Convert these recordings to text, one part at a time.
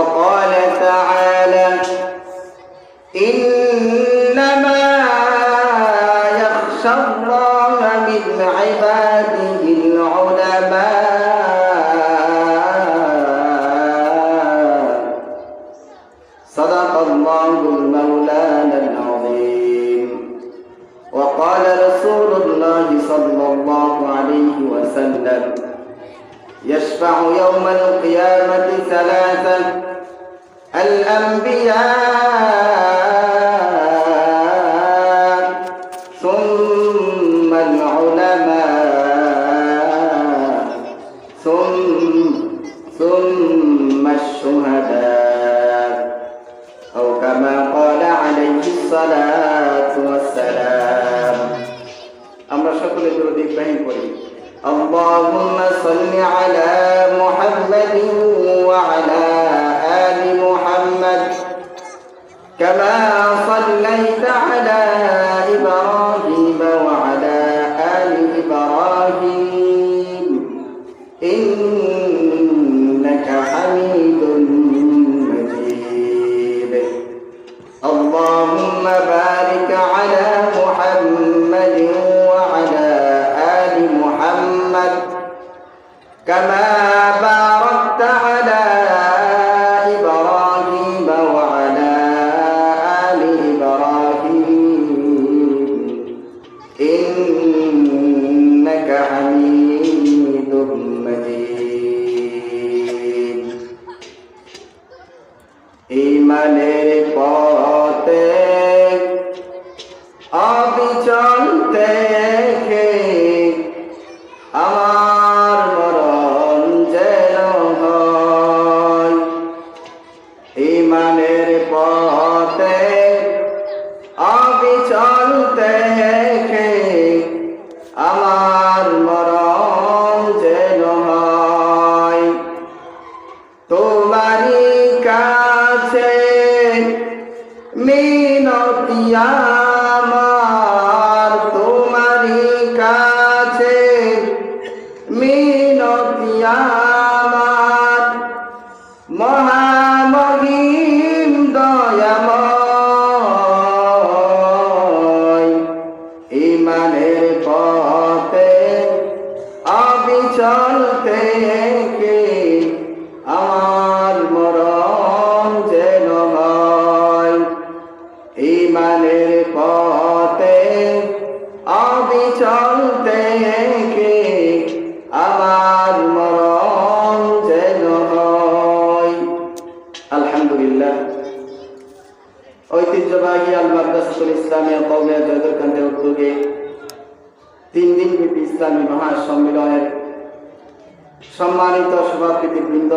وقال اللهم صل على محمد وعلى آل محمد كما থেকে আমার মরণ যেন হয়। ইমানের পথে অবিচল থেকে আমার মরণ যেন হয়। আলহামদুলিল্লাহ। ঐতিহ্যবাহী আল মাদ্রাসাতুল ইসলামিয়া কওমিয়া জয়দুরকান্দের উদ্যোগে তিন দিন ব্যাপী ইসলামী মহাসম্মেলনের সম্মানিত সভাপতি বৃন্দ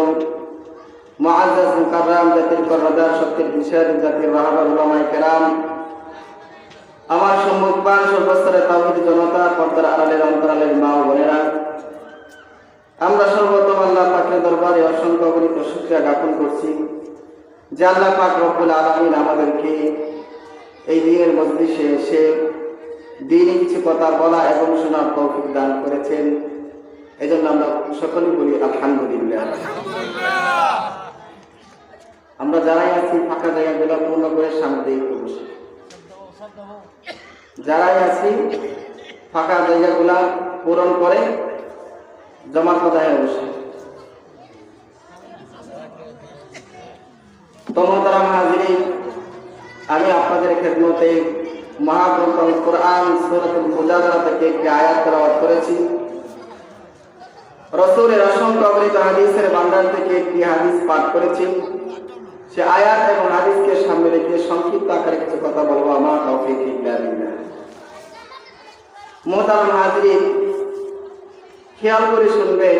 মুআজ্জাজ মুকাররাম জাতির করদার শক্তির বিষয় জাতির রাহাবার কেরাম, আমার সম্মুখবান সর্বস্তরে তাওহীদ জনতা, পর্দার আড়ালের অন্তরালের মা বোনেরা, আমরা সর্বপ্রথম আল্লাহ পাকের দরবারে অসংখ্য অগণিত শুকরিয়া জ্ঞাপন করছি যে আল্লাহ পাক রব্বুল আলামিন আমাদেরকে এই দিনের মজলিসে এসে দিনই কিছু কথা বলা এবং শোনার তৌফিক দান করেছেন। এই জন্য আমরা সকলেই বলি আলহামদুলিল্লাহ। আমরা যারাই আছি, ফাঁকা জায়গাগুলো পূর্ণ করে সামনে যারাই আছি, ফাঁকা জায়গাগুলা পূরণ করে জমা কোথায় বসে তমতারাম হাজিরি আমি আপনাদের খেদমতে মহাগ্রন্থ কোরআন সূরাতুল মুজাদালা থেকে একটি আয়াত করেছি। রসুলের অসংখ্য অবৃত হাদিসের ভান্ডার থেকে একটি হাদিস পাঠ করেছি। সে আয়াত এবং হাদিসকে সামনে রেখে সংক্ষিপ্ত আকারে কিছু কথা বলব। আমার তৌফিক মোহতারাম হাজরিন, খেয়াল করে শুনবে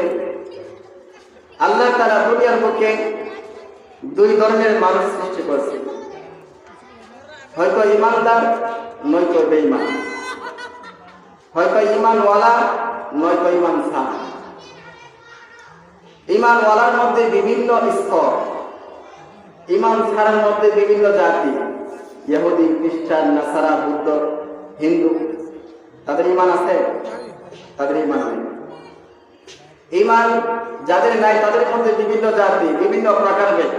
আল্লাহ তারা দুনিয়ার বুকে দুই ধরনের মানুষ সৃষ্টি করছে হয়তো ইমানদার, নয়তো বেঈমান। হয়তো ইমানওয়ালা, নয়তো ইমান সাহ ইমানওয়ালার মধ্যে বিভিন্ন স্তর, ইমান ছাড়ার মধ্যে বিভিন্ন জাতি, ইহুদি, খ্রিস্টান, নাসারা, বুদ্ধ, হিন্দু, তাদের ইমান আছে? তাদের ইমান নেই। ইমান যাদের নাই, তাদের মধ্যে বিভিন্ন জাতি, বিভিন্ন প্রকারের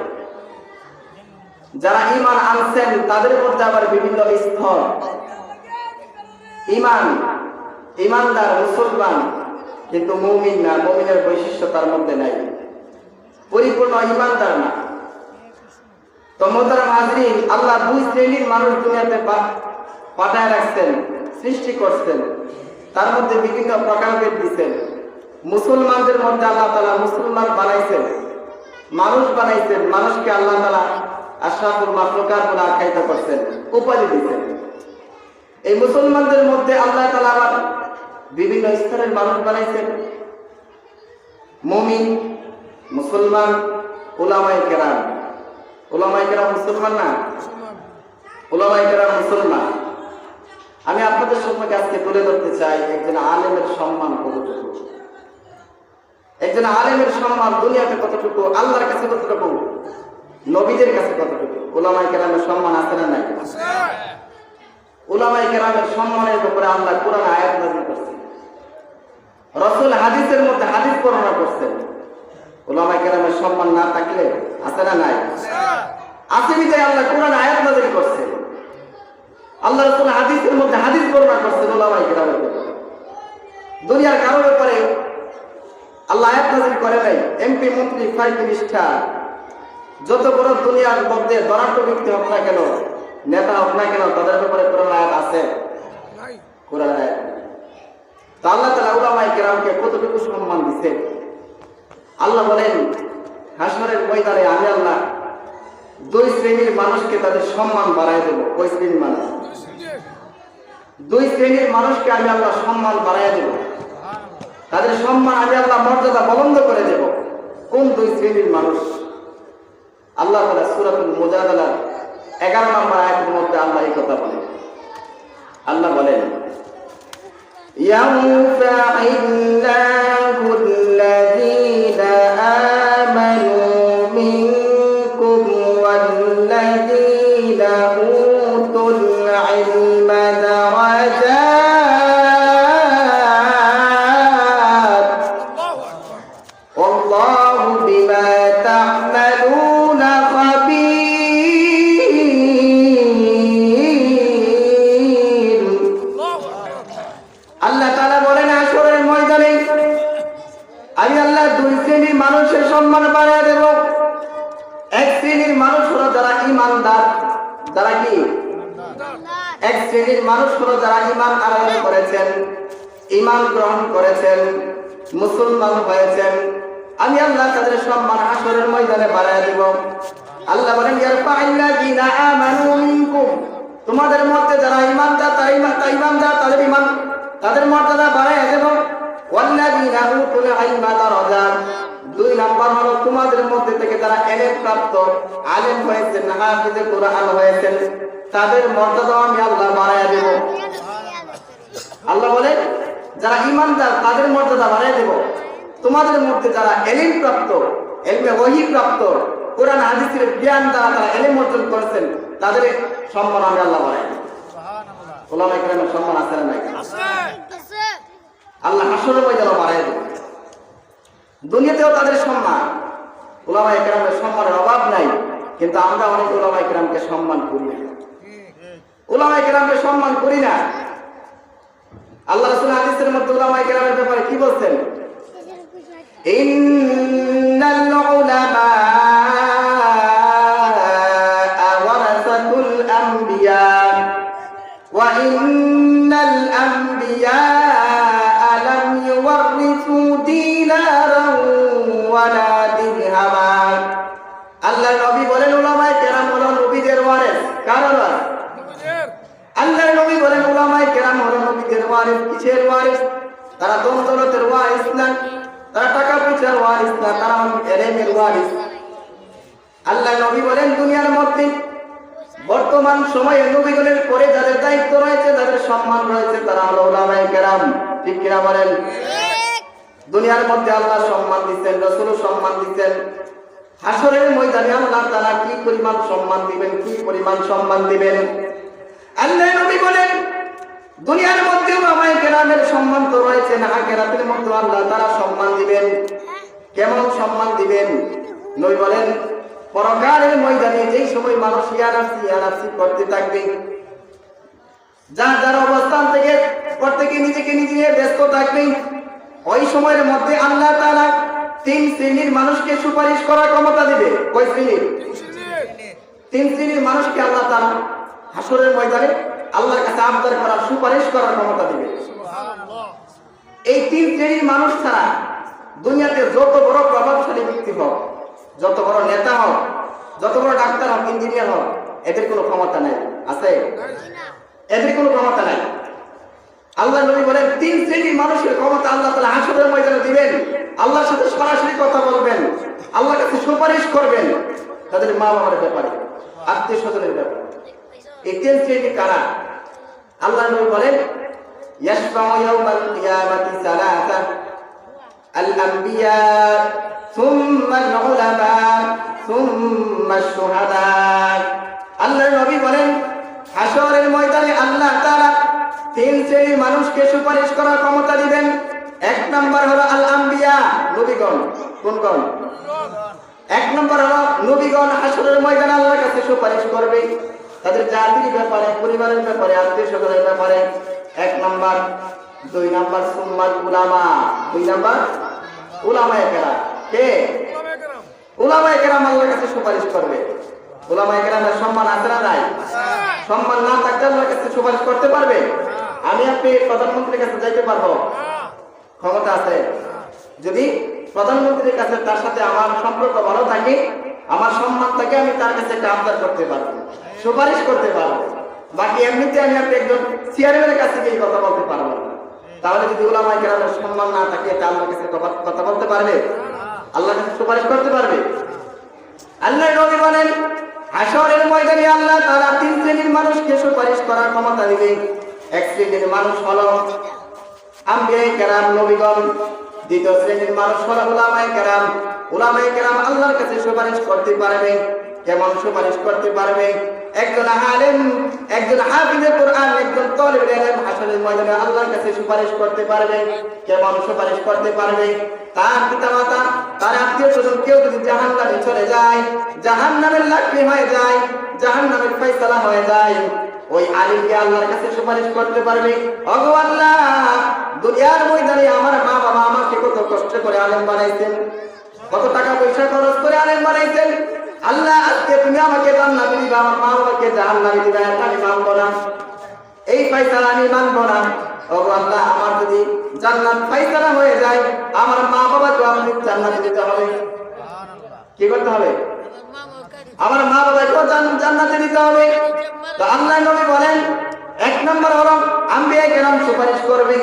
যারা ইমান আনছেন, তাদের মধ্যে আবার বিভিন্ন স্তর। ইমান, ইমানদার, মুসলমান কিন্তু মৌমিন না, মৌমিনের বৈশিষ্ট্য তার মধ্যে নাই। পরিপূর্ণ ইমানদার না। তো মোহতারাম হাজরিন, আল্লাহ দুই শ্রেণির মানুষ দুনিয়াতে পাঠায় রাখছেন, সৃষ্টি করছেন। তার মধ্যে বিভিন্ন প্রকারভেদ দিচ্ছেন মুসলমানদের মধ্যে আল্লাহ তালা মুসলমান বানাইছেন। মানুষ বানাইছেন, মানুষকে আল্লাহ তালা আশরাফুল মাফলুকাত বলে আখ্যায়িত করছেন, উপাধি দিচ্ছেন এই মুসলমানদের মধ্যে আল্লাহ তালা আবার বিভিন্ন স্তরের মানুষ বানাইছেন। মুমিন মুসলমান ওলামাই কেরাম। ওলামাই কেরাম মুসলমান না? ওলামাই কেরাম মুসলমান। আমি আপনাদের সম্পর্কে আজকে তুলে ধরতে চাই একজন আলেমের সম্মান কতটুকু? একজন আলেমের সম্মান দুনিয়াতে কতটুকু? আল্লাহর কাছে কতটুকু? নবীদের কাছে কতটুকু? ওলামাই কেরামের সম্মান আছে না নাই? ওলামাই কেরামের সম্মানের উপরে আল্লাহ কোরআন আয়াত নাজিল করছে। রসুল হাদিসের মধ্যে হাদিস বর্ণনা করছেন ওলামাই কেরামের সম্মান না থাকলে আছে না নাই? আছে বিদায় আল্লাহ কোরআন আয়াত নাজিল করছে? আল্লাহ রসুল হাদিসের মধ্যে হাদিস বর্ণনা করছেন ওলামাই কেরামের। দুনিয়ার কারও ব্যাপারে আল্লাহ আয়াত নাজিল করে নাই। এমপি মন্ত্রী, ফাইভ মিনিস্টার, যত বড় দুনিয়ার মধ্যে দরান্ত ব্যক্তি হোক না কেন, নেতা হোক না কেন, তাদের ব্যাপারে কোরআন আয়াত আছে? কোরআন আয়াত তো আল্লাহ তালা উলামাই কেরামকে কতটুকু সম্মান দিছে? আল্লাহ বলেন, হাসরের ময়দানে আমি আল্লাহ দুই শ্রেণির মানুষকে তাদের সম্মান বাড়াই দেবো। ওই শ্রেণির মানুষ? দুই শ্রেণির মানুষকে আমি আল্লাহ সম্মান বাড়াই দেব। তাদের সম্মান আমি আল্লাহ মর্যাদা বলন্দ করে দেব। কোন দুই শ্রেণির মানুষ? আল্লাহ তালা সুরাতুল মুজাদালার এগারো নম্বর আয়াতের মধ্যে আল্লাহ এই কথা বলেন। আল্লাহ বলেন يرفع الله তোমাদের মধ্যে যারা ইমানদার তারা ইমানদার তাদের ইমান তাদের মর্যাদা বাড়ায় তোমাদের মধ্যে এলেম প্রাপ্ত তাদের মর্যাদা দেব। তাদের মর্যাদা দেব। তোমাদের মধ্যে যারা এলিম প্রাপ্ত, এলমে ওহি প্রাপ্ত, কোরআন, হাদিসের জ্ঞান দ্বারা তারা এলিম অর্জন করেছেন তাদের সম্মান আমি আল্লাহ বাড়াই ওলামা সম্মান আছে না নাই? আল্লাহ হাসরের ময়দানে বাড়াই দেব। দুনিয়াতেও তাদের সম্মান। ওলামা ইকরামের সম্মানের অভাব নাই কিন্তু আমরা অনেক ওলামা ইকরামকে সম্মান করি না। ওলামা ইকরামকে সম্মান করি না। আল্লাহ রাসূল হাদিসের মধ্যে উলামা ইকরামের ব্যাপারে কি বলছেন? সময়ে পরে যাদের দায়িত্ব রয়েছে, যাদের সম্মান রয়েছে, তারা হলো ওলামায়ে কেরাম। ঠিক কিনা বলেন? দুনিয়ার মধ্যে আল্লাহ সম্মান দিচ্ছেন রসুল সম্মান দিচ্ছেন। হাসরের ময়দানে আল্লাহ তারা কি পরিমাণ সম্মান দিবেন, কি পরিমাণ সম্মান দিবেন? আল্লাহ নবী বলেন, দুনিয়ার মধ্যেও আমায় কেরামের সম্মান তো রয়েছে না কেরাতের মধ্যে আল্লাহ তারা সম্মান দিবেন। কেমন সম্মান দিবেন? নবী বলেন পরকালের ময়দানে যেই সময় মানুষ ইয়ানাফসি ইয়ানাফসি করতে থাকবে, যার যার অবস্থান থেকে প্রত্যেকে নিজেকে নিজে ব্যস্ত থাকবে, ওই সময়ের মধ্যে আল্লাহ তাআলা তিন শ্রেণির মানুষকে সুপারিশ করার ক্ষমতা দিবে। ওই শ্রেণির? তিন শ্রেণির মানুষকে আল্লাহ তাআলা হাসরের ময়দানে আল্লাহর কাছে আবদার করার, সুপারিশ করার ক্ষমতা দিবে। এই তিন শ্রেণির মানুষ ছাড়া দুনিয়াতে যত বড় প্রভাবশালী ব্যক্তি হোক যত বড় নেতা হোক যত বড় ডাক্তার হোক ইঞ্জিনিয়ার হোক এদের কোনো ক্ষমতা নেই আছে এদের কোনো ক্ষমতা নাই আল্লাহ নবী বলেন তিন শ্রেণীর মানুষের ক্ষমতা আল্লাহ তালা হাসরের ময়দানে দিবেন আল্লাহর সাথে সরাসরি কথা বলবেন আল্লাহর কাছে সুপারিশ করবেন তাদের মা বাবার ব্যাপারে আত্মীয় স্বজনের ব্যাপারে এই তিন শ্রেণী কারা আল্লাহ নবী বলেন يشفع يوم القيامة ثلاثة الأنبياء ثم العلماء ثم الشهداء আল্লাহ নবী বলেন হাসরের ময়দানে আল্লাহ তাআলা তিন শ্রেণীর মানুষকে সুপারিশ করার ক্ষমতা দিবেন এক নম্বর হলো আল আম্বিয়া নবীগণ কোনগণ এক নম্বর হলো নবীগণ হাসরের ময়দানে আল্লাহর কাছে সুপারিশ করবে তাদের জাতির ব্যাপারে পরিবারের ব্যাপারে আত্মীয় স্বজনের ব্যাপারে এক নম্বর দুই নম্বর সুম্মাল উলামা দুই নম্বর উলামায়ে কেরাম যদি প্রধানমন্ত্রীর কাছে তার সাথে আমার সম্পর্ক ভালো থাকে, আমার সম্মান থাকে, আমি তার কাছে একটা আবদার করতে পারব, সুপারিশ করতে পারব। বাকি এমনিতে আমি আপনি একজন চেয়ারম্যানের কাছে গিয়ে কথা বলতে পারব তাহলে যদি ওলামাই কেরামের সম্মান না থাকে, তা আল্লাহর কাছে কথা বলতে পারবে? আল্লাহর সুপারিশ করতে পারবে। আল্লাহ নবী বলেন হাসরের ময়দানে আল্লাহ তারা তিন শ্রেণির মানুষকে সুপারিশ করার ক্ষমতা দিবে এক শ্রেণির মানুষ হলো আম্বিয়াই কেরাম, নবীগণ। দ্বিতীয় শ্রেণির মানুষ হলো উলামায়ে কেরাম। উলামায়ে কেরাম আল্লাহর কাছে সুপারিশ করতে পারবে কেমন সুপারিশ করতে পারবে একজন আলেম, একজন হাফিজে কোরআন, একজন তলিবুল ইলম হাসরের ময়দানে আল্লাহর কাছে সুপারিশ করতে পারবে, কেমন সুপারিশ করতে পারবে? তার পিতামাতা, তার আত্মীয় স্বজন কেউ যদি জাহান্নামে চলে যায়, জাহান্নামের লাকড়ি হয়ে যায়, জাহান্নামের ফয়সালা হয়ে যায়, ওই আলিমকে আল্লাহর কাছে সুপারিশ করতে পারবে। অগো দুনিয়ার ময়দানে আমার মা বাবা আমাকে কত কষ্ট করে আলেম বানাইছেন, কত টাকা পয়সা খরচ করে আলেম বানাইছেন আল্লাহ আজকে তুমি আমাকে জান্নাতে দিবা, আমার মা বাবাকে জাহান্নামে দিবা, এটা আমি মানবো না। এই ফয়সালা আমি মানবো না। ওগো আল্লাহ, আমার যদি জান্নাত ফয়সালা হয়ে যায়, আমার মা বাবাকে আপনি জান্নাতে দিতে হবে। কি করতে হবে? আমার মা বাবাকেও জান্নাতে দিতে হবে। তো আল্লাহ নবী বলেন এক নম্বর হলো আম্বিয়া কেরাম সুপারিশ করবে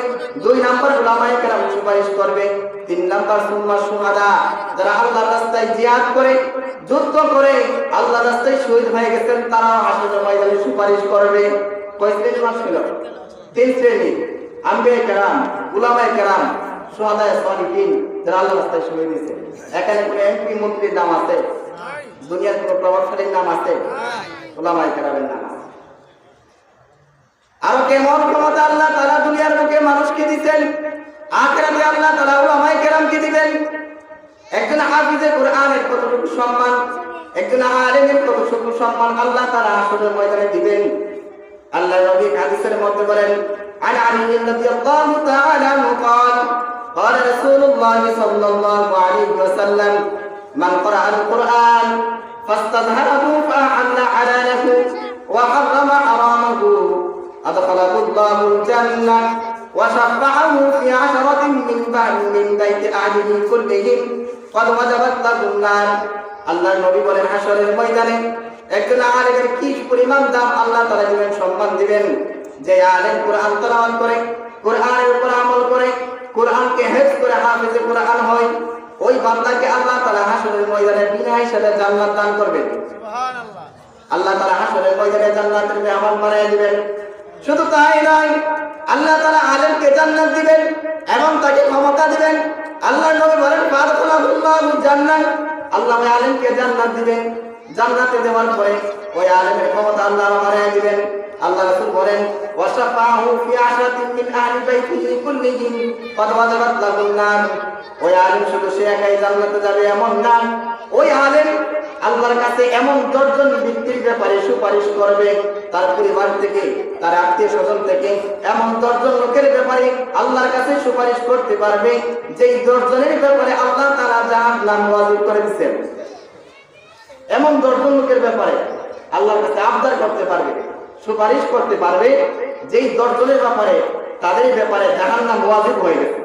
দুই নম্বর উলামায়ে কেরাম সুপারিশ করবে তিন নম্বর সুম্মা সুহাদা যারা আল্লাহর রাস্তায় জিহাদ করে যুদ্ধ করে আল্লাহর রাস্তায় শহীদ হয়ে গেছেন তারা হাসরের ময়দানে সুপারিশ করবে। কয় শ্রেণি মানুষ ছিল? তিন শ্রেণি। আম্বিয়া কেরাম উলামায়ে কেরাম সুহাদায়ে সালিহিন যারা আল্লাহর রাস্তায় শহীদ হয়েছে। এখানে কোনো এমপি মন্ত্রীর নাম আছে? দুনিয়ার কোনো প্রভাবশালীর নাম আছে? ওলামাই কেরামের নাম আছে। আরো কেমন ক্ষমতা আল্লাহ তারা দুনিয়ার বুকে মানুষকে দিচ্ছেন আখরাতে আল্লাহ তারা ওলামাই কেরামকে দিবেন একজন হাফিজে কোরআনের কতটুকু সম্মান একজন আলেমের কতটুকু সম্মান আল্লাহ তারা আসলে ময়দানে দিবেন আল্লাহ নবী হাদিসের মধ্যে বলেন عن علي رضي الله تعالى عنه قال قال رسول الله صلى الله عليه وسلم من قرأ القرآن فاستظهره فأحل حلاله وحرم حرامه أدخله الله الجنة وشفعه في عشرة من بعد من بيت أهله كلهم. قد وجبت له النار আল্লাহ নবী বলেন হাসরের ময়দানে একজন আলেমের কি পরিমাণ দাম আল্লাহ তারা দিবেন সম্মান দিবেন? যে আলেম কোরআন তলাওয়াত করে কোরআনের উপর আমল করে কোরআনকে হেফ করে হাফেজে কোরআন হয় ওই বান্দাকে আল্লাহ তারা হাসরের ময়দানে বিনা হিসাবে জান্নাত দান করবেন। আল্লাহ তারা হাসরের ময়দানে জান্নাতের আমার বানায় দিবেন। শুধু তাই নয়, আল্লাহ তারা আলেমকে জান্নাত দিবেন এবং তাকে ক্ষমতা দিবেন। আল্লাহ নবী বলেন জান্নাত। আল্লাহ আলেমকে জান্নাত দিবেন। জান্নাতে দেওয়ার পরে ওই আলেমের ক্ষমতা আল্লাহ দিবেন। আল্লাহ রাসূল বলেন, ওয়াশাফাহু ফি আশরাতিন মিন আহলি বাইতিহি কুল্লিহিম ক্বাদ ওয়াজাবাত লাহুন নার। ওই আলেম শুধু সে একাই জান্নাতে যাবে এমন না। ওই আলেম আল্লাহর কাছে এমন দশজন ব্যক্তির ব্যাপারে সুপারিশ করবে। তার পরিবার থেকে, তার আত্মীয় স্বজন থেকে এমন দশজন লোকের ব্যাপারে আল্লাহর কাছে সুপারিশ করতে পারবে, যেই দশজনের ব্যাপারে আল্লাহ তারা জাহান নাম ওয়াজিব করে দিচ্ছেন এমন দশজন লোকের ব্যাপারে আল্লাহর কাছে আবদার করতে পারবে। সুপারিশ করতে পারবে, যেই দশজনের ব্যাপারে তাদের ব্যাপারে জাহান নাম ওয়াজিব হয়ে গেছে।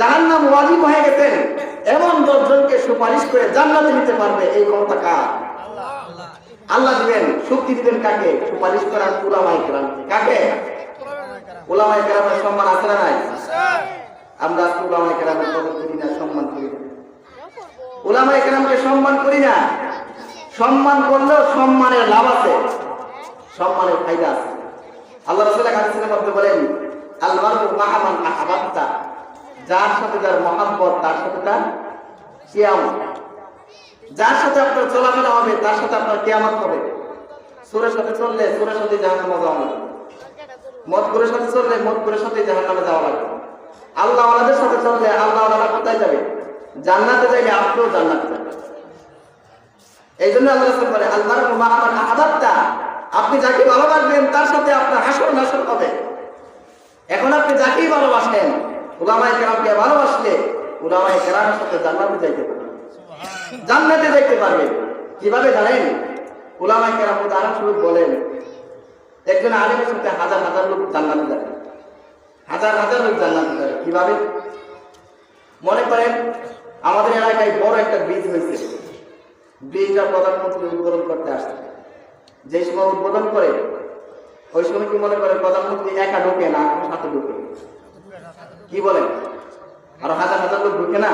জাহান্নাম ওয়াজিব হয়ে গেছেন, এমন দশজনকে সুপারিশ করে জান্নাতে নিতে পারবে, এই ক্ষমতা কার? আল্লাহ দিবেন, শক্তি দিবেন কাকে? সুপারিশ করার উলামাই কেরাম। কাকে? উলামাই কেরামের সম্মান আছে না নাই? আমরা উলামাই কেরামের কদর করি না সম্মান করি না। উলামাই কেরামকে সম্মান করি না। সম্মান করলেও সম্মানের লাভ আছে। সম্মানের ফায়দা আছে। আল্লাহ রাসূল হাদিসের মধ্যে বলেন আলমারু মাহামান আহাবাত্তা যার সাথে যার মহাব্বত, তার সাথে তার কিয়ামত। যার সাথে আপনার চলাফেরা হবে, তার সাথে আপনার কিয়ামত হবে। সুরের সাথে চললে সুরের সাথে জাহান্নামে যাওয়া লাগবে। মদগুরের সাথে চললে মদগুরের সাথে জাহান্নামে যাওয়া লাগবে। আল্লাহ আলাদের সাথে চললে আল্লাহ আলাদা কোথায় যাবে? জান্নাতে যাইলে আপনিও জান্নাতে যাবেন। এই জন্য আল্লাহ বলে আল্লাহর মাহামান আহাবাত্তা আপনি যাকে ভালোবাসবেন, তার সাথে আপনার হাসর নাসর হবে। এখন আপনি যাকেই ভালোবাসেন, উলামায়ে কেরামকে ভালোবাসলে উলামায়ে কেরামের সাথে জান্নাতে যাইতে পারবেন। জান্নাতে যাইতে পারবেন। কীভাবে জানেন? উলামায়ে কেরাম উদাহরণ স্বরূপ বলেন, একজন আলিমের সাথে হাজার হাজার লোক জান্নাতে যাবে। হাজার হাজার লোক জান্নাতে যাবে। কীভাবে? মনে করেন, আমাদের এলাকায় বড় একটা ব্রিজ হয়েছে। ব্রিজটা প্রধানমন্ত্রী উদ্বোধন করতে আসছে। যে সময় উদ্বোধন করে, ওই সময় কি মনে করে? প্রধানমন্ত্রী একা ঢোকে না সাথে ঢোকে? কি বলেন আরও হাজার হাজার লোক ঢুকে না?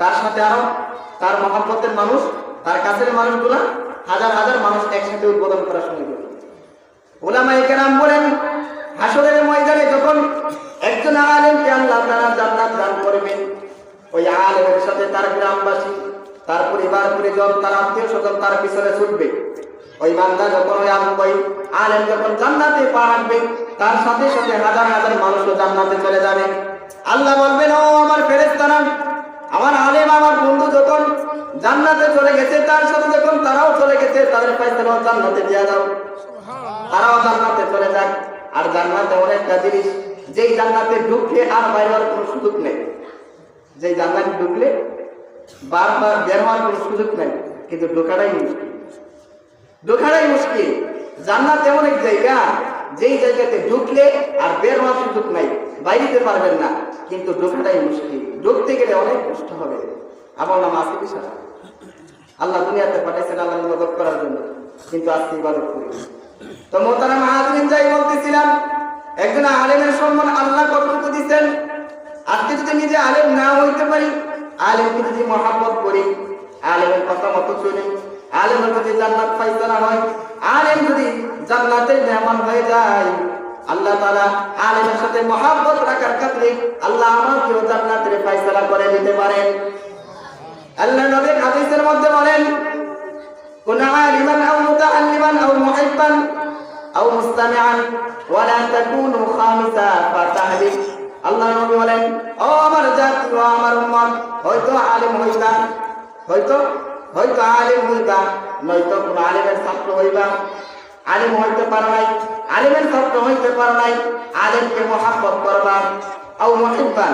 তার সাথে আরও তার মহাব্বতের মানুষ, তার কাছের মানুষগুলা হাজার হাজার মানুষ একসাথে উদ্বোধন করার সময় ঢুকে। ওলামাই কেরাম বলেন, হাসরের ময়দানে যখন একজন আলেমকে আল্লাহ তারা জান্নাত দান করবেন, ওই আলেমের সাথে তার গ্রামবাসী, তার পরিবার পরিজন তার আত্মীয় স্বজন তার পিছনে ছুটবে। ওই বান্দা যখন ওই আম ওই আলেম যখন জান্নাতে পা রাখবে তার সাথে সাথে হাজার হাজার মানুষও জান্নাতে চলে যাবে। আল্লাহ বলবেন ও আমার ফেরেস্তারা আমার আলেম আমার বন্ধু যখন জান্নাতে চলে গেছে তার সাথে যখন তারাও চলে গেছে তাদের ফাইসলাও জান্নাতে দিয়ে দাও। তারাও জান্নাতে চলে যাক। আর জান্নাত অনেকটা জিনিস যেই জান্নাতে ঢুকলে আর বাইরে হওয়ার কোনো সুযোগ নেই। যেই জান্নাতে ঢুকলে বারবার বের হওয়ার কোনো সুযোগ নেই কিন্তু ঢোকাটাই মুশকিল। ঢোকাটাই মুশকিল। জান্নাত এমন এক জায়গা, যেই জায়গাতে ঢুকলে আর বের হওয়ার সুযোগ নাই, বাইরেতে পারবেন না। কিন্তু ঢোকাটাই মুশকিল। ঢুকতে গেলে অনেক কষ্ট হবে। আমার নাম আসিফ সাহা আল্লাহ দুনিয়াতে পাঠাইছেন আল্লাহ ইবাদত করার জন্য। কিন্তু আজকে ইবাদত করি তো মোতারা মাহাজরিন যাই বলতেছিলাম, একজন আলেমের সম্মান আল্লাহ কতটুকু দিচ্ছেন আজকে যদি নিজে আলেম না হইতে পারি, আলেমকে যদি মহাব্বত করি, আলেমের কথা মতো চলি আলেমের যদি জান্নাত ফাইসালা হয়। আলেম যদি জান্নাতের মেহমান হয়ে যায়, আল্লাহ তালা আলেমের সাথে মহাব্বত রাখার ক্ষেত্রে আল্লাহ আমাকেও জান্নাতের ফাইসালা করে নিতে পারেন। আল্লাহ নবীর হাদিসের মধ্যে বলেন, কোন আলিমান আও মুতাআল্লিমান আও মুহিব্বান আও মুস্তামিআন, ওয়ালা তাকুনু খামিসা ফাতাহলিক আল্লাহ নবী বলেন, ও আমার জাতি, ও আমার উম্মত, হয়তো আলেম হইতা হয়তো হয়তো আলেম হইবা, নয়তো কোন আলেমের ছাত্র হইবা। আলেম হইতে পারো নাই, আলেমের ছাত্র হইতে পারো নাই, আলেমকে মহাব্বত করবা, আও মহিব্বান,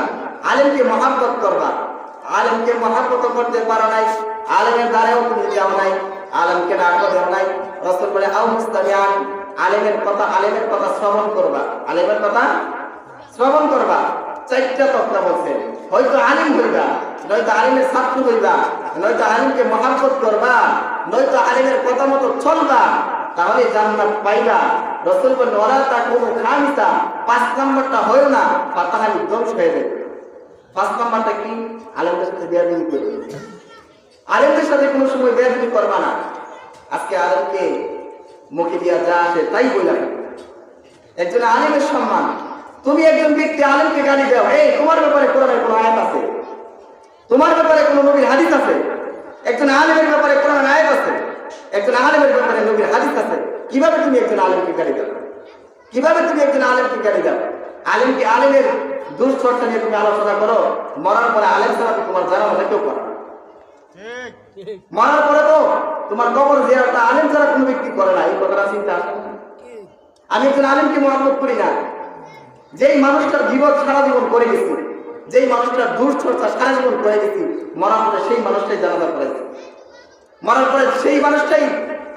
আলেমকে মহাব্বত করবা। আলেমকে মহাব্বত করতে পারো নাই, আলেমের দ্বারাও তুমি যাও নাই, আলেমকে ডাকো দেও নাই। রসুল বলে, আও মুস্তামিয়ান, আলেমের কথা আলেমের কথা শ্রবণ করবা। আলেমের কথা শ্রবণ করবা। চারটা তত্ত্ব বলছে, হয়তো আলিম হইবা। নয়তো আলিমের ছাত্র হইবা, নয়তো আলিমকে মহাব্বত করবা, নয়তো আলিমের কথা মতো চলবা, তাহলে জান্নাত পাইবা। রসুল বলেন ওরা তা কোনো খামিসা পাঁচ নম্বরটা হয়েও না পাতাহানি ধ্বংস হয়ে যাবে। পাঁচ নম্বরটা কি? আলেমদের সাথে বিয়ার করবে। আলেমদের সাথে কোনো সময় বেয়াদবি করবা না। আজকে আলেমকে মুখে দিয়া যা আসে তাই বলে একজন আলেমের সম্মান। তুমি একজন ব্যক্তি আলেমকে গালি দাও। এই, তোমার ব্যাপারে কোরআনের কোনো আয়াত আছে? তোমার ব্যাপারে কোনো নবীর হাদিস আছে? একজন আলেমের ব্যাপারে কোরআনের আয়াত আছে? একজন আলেমের ব্যাপারে নবীর হাদিস আছে? কীভাবে তুমি একজন আলেমকে গালি দাও? কীভাবে তুমি একজন আলেমকে গালি দাও? আলেমকে আলেমের দুশ্চর্চা নিয়ে তুমি আলোচনা করো? মরার পরে আলেম ছাড়া তোমার জানা হলে কেউ করো। মরার পরে তো তোমার কবর জিয়ারতটা আলেম ছাড়া কোনো ব্যক্তি করে না। এই কথাটা চিন্তা। আমি একজন আলেমকে মহাব্বত করি না। যেই মানুষটার জীবন সারা জীবন করে গেছি যেই মানুষটার দুশ্চর্চা সারা জীবন করে গেছি, মরার পরে সেই মানুষটাই জানাজা করেছে মরার পরে সেই মানুষটাই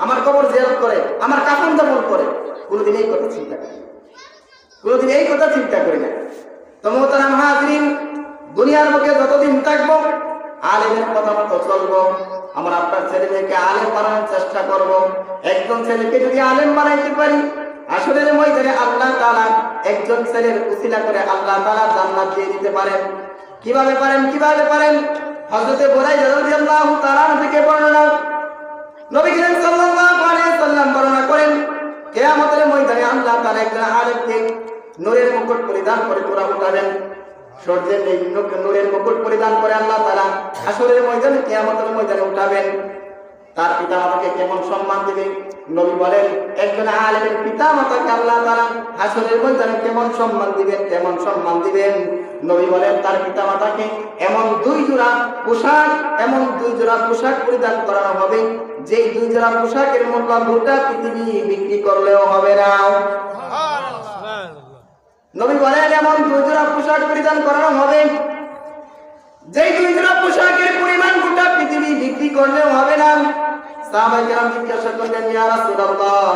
আমার কবর জিয়ারত করে, আমার কাফন দাপন করে। কোনোদিন এই কথা চিন্তা করি। কোনোদিন এই কথা চিন্তা করি না। তো মোহতারাম হাজরিন, দুনিয়ার মুখে যতদিন থাকব, আলেমের কথা মতো চলবো, আমার আপনার ছেলে মেয়েকে আলেম বানানোর চেষ্টা করব। একজন ছেলেকে যদি আলেম বানাইতে পারি আসলে ময়দানে আল্লাহ একজন ছেলের উসিলা করে আল্লাহ তাআলা জান্নাত দিয়ে দিতে পারেন। কীভাবে পারেন? কীভাবে পারেন? হযরতে বুরাইদা রাদিয়াল্লাহু তাআলা থেকে বর্ণনা। আল্লাহ মুকুট পরিধান করে উঠাবেন। মুকুট পরিধান করে আল্লাহ উঠাবেন। তার পিতা আমাকে কেমন সম্মান দিবে? নবী বলেন, একজন আলেমের পিতা মাতাকে আল্লাহ তারা হাসরের ময়দানে কেমন সম্মান দিবেন, কেমন সম্মান দিবেন? নবী বলেন, তার পিতা মাতাকে এমন দুই জোড়া পোশাক, এমন দুই জোড়া পোশাক পরিধান করানো হবে, যেই দুই জোড়া পোশাকের মূল্য গোটা পৃথিবী বিক্রি করলেও হবে না। নবী বলেন, এমন দুই জোড়া পোশাক পরিধান করানো হবে, যেই দুই জোড়া পোশাকের পরিমাণ গোটা পৃথিবী বিক্রি করলেও হবে না। সাহাবায়ে কেরাম জিজ্ঞাসা করলেন, ইয়া রাসূলুল্লাহ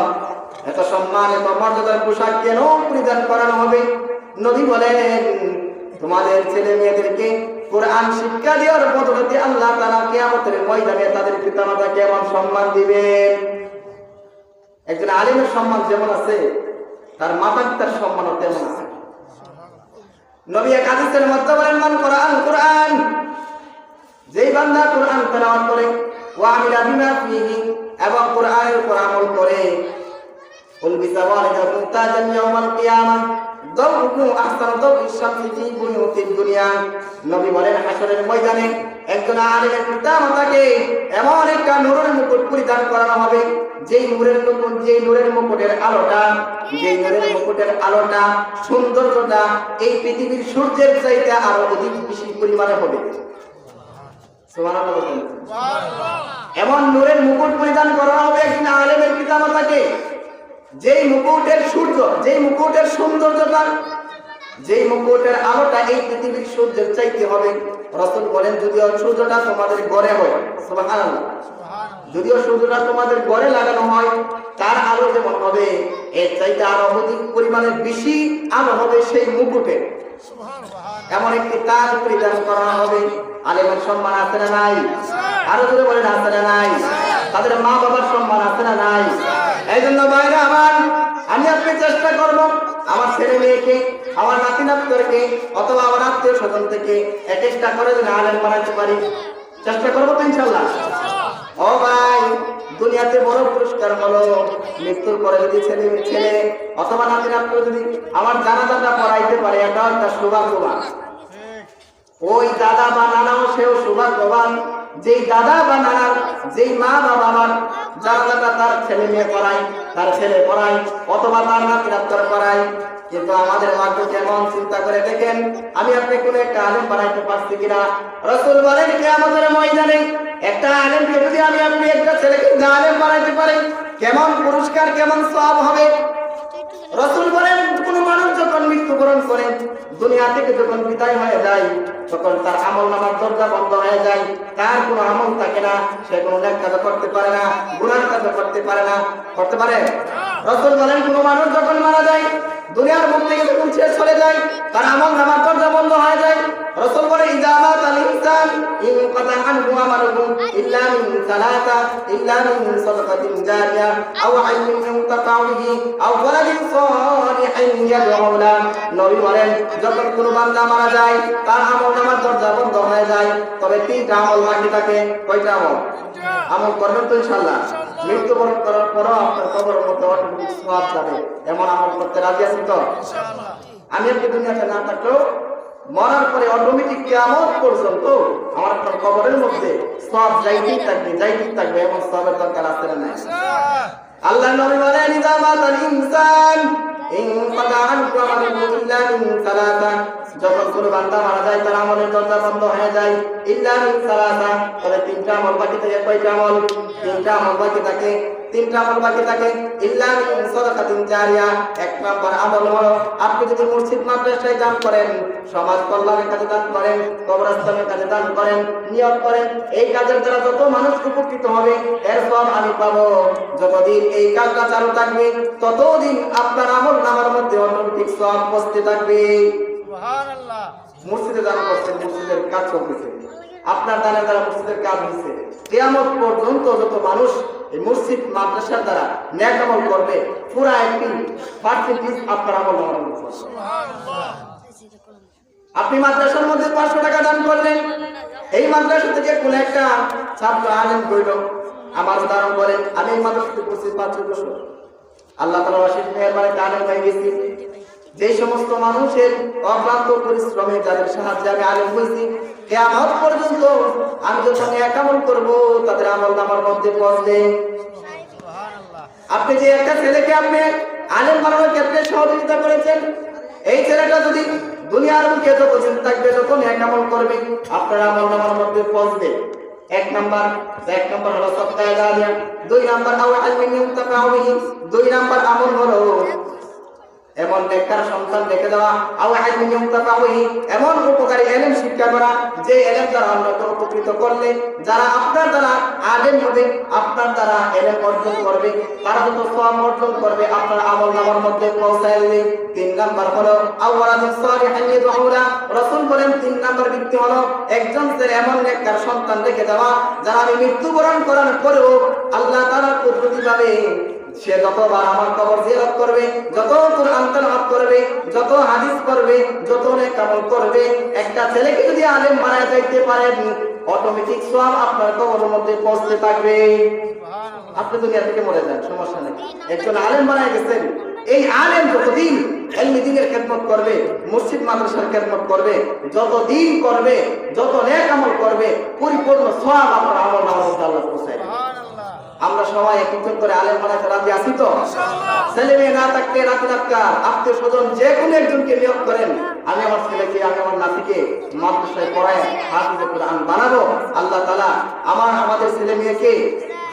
সম্মান, এত মর্যাদার কেন পরিধান করানো হবে? নবী বলেন, তোমাদের ছেলে মেয়েদেরকে কোরআন শিক্ষা দেওয়ার বদলতে আল্লাহ তাআলা কিয়ামতের ময়দানে তাদের পিতামাতা কেমন সম্মান দিবেন? একজন আলিমের সম্মান যেমন আছে, তার মাতা পিতার সম্মানও তেমন আছে। নবী এক মধ্যে বলেন, মান কোরআন কোরআন যেই বান্দা কোরআন তেলাওয়াত করে এবং কোরআনের উপর আমল করে উলবিসা ওয়ালিদাতুন তাজান ইয়াউমাল কিয়ামাহ দাউহু আহসানু হাসরের ময়দানে একজন আলিমের পিতা এমন একটা নূরের মুকুট পরিধান করানো হবে, যেই নূরের মুকুট, যেই নূরের মুকুটের আলোটা, যেই নূরের মুকুটের আলোটা, সৌন্দর্যটা এই পৃথিবীর সূর্যের চাইতে আরও অধিক বেশি পরিমাণে হবে। এমন নূরের মুকুট পরিধান করা হবে একজন আলেমের পিতা মাতাকে যেই মুকুটের সূর্য যেই মুকুটের সৌন্দর্যটা যেই মুকুটের আলোটা এই পৃথিবীর সূর্যের চাইতে হবে। রসুল বলেন যদিও সূর্যটা তোমাদের গড়ে হয়। যদিও সূর্যটা তোমাদের গড়ে লাগানো হয় তার আলো যেমন হবে এর চাইতে আরও অধিক পরিমাণে বেশি আলো হবে সেই মুকুটে। এমন একটি তাজ পরিধান করা হবে। আলেমের সম্মান আছে না নাই? আরও জোরে বলেন, আছে না নাই? তাদের মা বাবার সম্মান আছে না নাই? এই জন্য বাইরে আমার, আমি আপনি চেষ্টা করব আমার ছেলে মেয়েকে, আমার নাতি নাতকে অথবা আমার আত্মীয় স্বজন থেকে এক একটা করে যদি আলেম বানাতে পারি। চেষ্টা করব তো ইনশাল্লাহ। ও ভাই দুনিয়াতে বড় পুরস্কার হলো মৃত্যুর পরে যদি ছেলে ছেলে, অথবা নাতি নাত্র যদি আমার জানাজাটা পড়াইতে পারে, এটা একটা সৌভাগ্যবান। ওই দাদা বা নানাও সেও সৌভাগ্যবান। যেই দাদা বা নানা, যেই মা বা বাবার জানাজাটা তার ছেলে মেয়ে পড়ায়, তার ছেলে পড়ায়, অথবা তার নাতি নাত্র পড়ায় কিন্তু আমাদের মাকে কেমন চিন্তা করে দেখেন, আমি আপনি কোন একটা আলেম বানাইতে পারছি কিনা? রসুল বলেন কে আমাদের ময়দানে একটা আলেমকে যদি আমি আপনি একটা ছেলেকে আলেম বানাইতে পারি, কেমন পুরস্কার, কেমন সব হবে? রসুল বলেন, কোন মানুষ যখন মৃত্যুবরণ করে, দুনিয়া থেকে যখন বিদায় হয়ে যায়, তখন তার আমল নামার দরজা বন্ধ হয়ে যায়। তার কোনো আমল থাকে না, সে কোনো নেক কাজ করতে পারে না, গুনার কাজ করতে পারে না, করতে পারে। রসুল বলেন, কোন মানুষ যখন মারা যায়, দুনিয়ার মুখ থেকে যখন সে চলে যায়, তার আমল নামার দরজা বন্ধ হয়ে যায়। রসুল বলে عنه عمله إلا من ثلاثة إلا من صدقة جارية أو علم ينتفع به أو ولد صالح يدعو له নবী বলেন যখন কোনো বান্দা মারা যায় তার আমল নামার দরজা বন্ধ হয়ে যায় তবে তিনটা আমল বাকি থাকে কয়টা আমল আমল করবেন তো ইনশাল্লাহ মৃত্যুবরণ করার পরও আপনার কবরের মধ্যে অটোমেটিক সওয়াব যাবে এমন আমল করতে রাজি আছেন তো আমি আপনি দুনিয়াতে না থাকলেও মরার পরে অটোমেটিক কিয়ামত পর্যন্ত আমার আপনার কবরের মধ্যে সব যাইতেই থাকবে যাইতেই থাকবে, এমন সবের দরকার আছে না আল্লাহ নবী বলেন ইনসান তিনটা আমল বাকি থাকে, কয়টা আমল? তিনটা আমল বাকি থাকে। তিনটা আমল বাকি থাকে। ইল্লা মিন সাদাকাতিন জারিয়া। এক নাম্বার আমল হলো আপনি যদি মসজিদ মাদ্রাসায় দান করেন সমাজ কল্যাণের কাজে দান করেন কবরস্থানের কাজে দান করেন নিয়ত করেন এই কাজের দ্বারা যত মানুষ উপকৃত হবে এর ফল আমি পাবো। যতদিন এই কাজটা চালু থাকবে ততদিন আপনার আমল নামার মধ্যে অটোমেটিক সব বসতে থাকবে। মসজিদে দান করছেন মসজিদের কাজ চলতেছে। আপনার দানের দ্বারা মসজিদের কাজ হয়েছে, কেয়ামত পর্যন্ত যত মানুষ এই মসজিদ, মাদ্রাসার দ্বারা ন্যাক আমল করবে, পুরা একটি পার্সেন্টেজ আপনার আমল আপনি মাদ্রাসার মধ্যে পাঁচশো টাকা দান করলেন। এই মাদ্রাসা থেকে কোন একটা ছাত্র আলেম কইল আমার উদাহরণ করেন আমি এই মাদ্রাসাতে পড়ছি পাঁচ ছয় বছর। আল্লাহ তালা অশেষ মেহরবানি আলেম হয়ে গেছি। যে সমস্ত মানুষের অক্লান্ত পরিশ্রমে যাদের সাহায্যে আমি আলেম হয়েছি কেমন পর্যন্ত আমি যখন এক আমল করব তাদের আমল নামার মধ্যে পৌঁছবে আপনি যে একটা ছেলেকে আপনি আলেম বানানোর ক্ষেত্রে সহযোগিতা করেছেন এই ছেলেটা যদি দুনিয়ার মুখে যতদিন থাকবে তখন এক আমল করবে আপনার আমল নামার মধ্যে পৌঁছবে এক নাম্বার এক নাম্বার হলো সপ্তাহে দুই নাম্বার দুই নাম্বার আমল হলো এমন বেকার সন্তান রেখে দেওয়া এমন উপকারী এলেম শিক্ষা করা, যে এলেম দ্বারা অন্যকে উপকৃত করলে, যারা আপনার দ্বারা আলেম হবে, আপনার দ্বারা এলেম অর্জন করবে, তারা যত সওয়াব অর্জন করবে, আপনার আমল নামার মধ্যে পৌঁছায় তিন নাম্বার হলো আওয়ালাদিন সালিহান তিন নাম্বার ব্যক্তি হলো একজন এমন নেককার সন্তান রেখে দেওয়া, যারা আমি মৃত্যুবরণ করার পরেও আল্লাহ তাআলা কুদরতি ভাবে সে যতবার আমার কবর জিয়ারত করবে যত কোরআন তেলাওয়াত করবে যত হাদিস করবে যত নেক আমল করবে একটা ছেলেকে যদি আলেম বানায় যাইতে পারেন অটোমেটিক সওয়াব আপনার কবরের মধ্যে পৌঁছতে থাকবে। আপনি দুনিয়া থেকে মরে যান সমস্যা নেই। একজন আলেম বানায় গেছেন এই আলেম যতদিন এলমি দিনের খেদমত করবে মসজিদ মাদ্রাসার খেদমত করবে যত দিন করবে যত নেক আমল করবে পরিপূর্ণ সওয়াব আপনার আমল মধ্যে আল্লাহ পৌঁছায় আমরা সবাই একজন করে আলেম বানাতে রাজি আছি তো? ছেলে মেয়ে না থাকলে রাতে রাতকার আত্মীয় স্বজন যে কোনো একজনকে নিয়োগ করেন। আমি আমার ছেলেকে আমি আমার নাতিকে মাদ্রাসায় পড়ায় হাফিজে কোরআন বানাবো। আল্লাহ তালা আমার আমাদের ছেলে মেয়েকে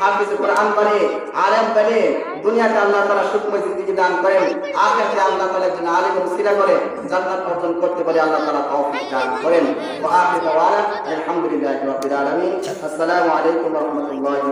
হাফিজে কোরআন বানিয়ে আলেম বানিয়ে দুনিয়াতে আল্লাহ তালা সুখময় জিন্দিগি দান করেন। আখেরাতে আল্লাহ তালা একজন আলেম সিরা করে জান্নাত অর্জন করতে পারে আল্লাহ তালা তৌফিক দান করেন। ওয়া আখিরু দাওয়ানা আলহামদুলিল্লাহি রাব্বিল আলামিন। আসসালামু আলাইকুম ওয়া রাহমাতুল্লাহি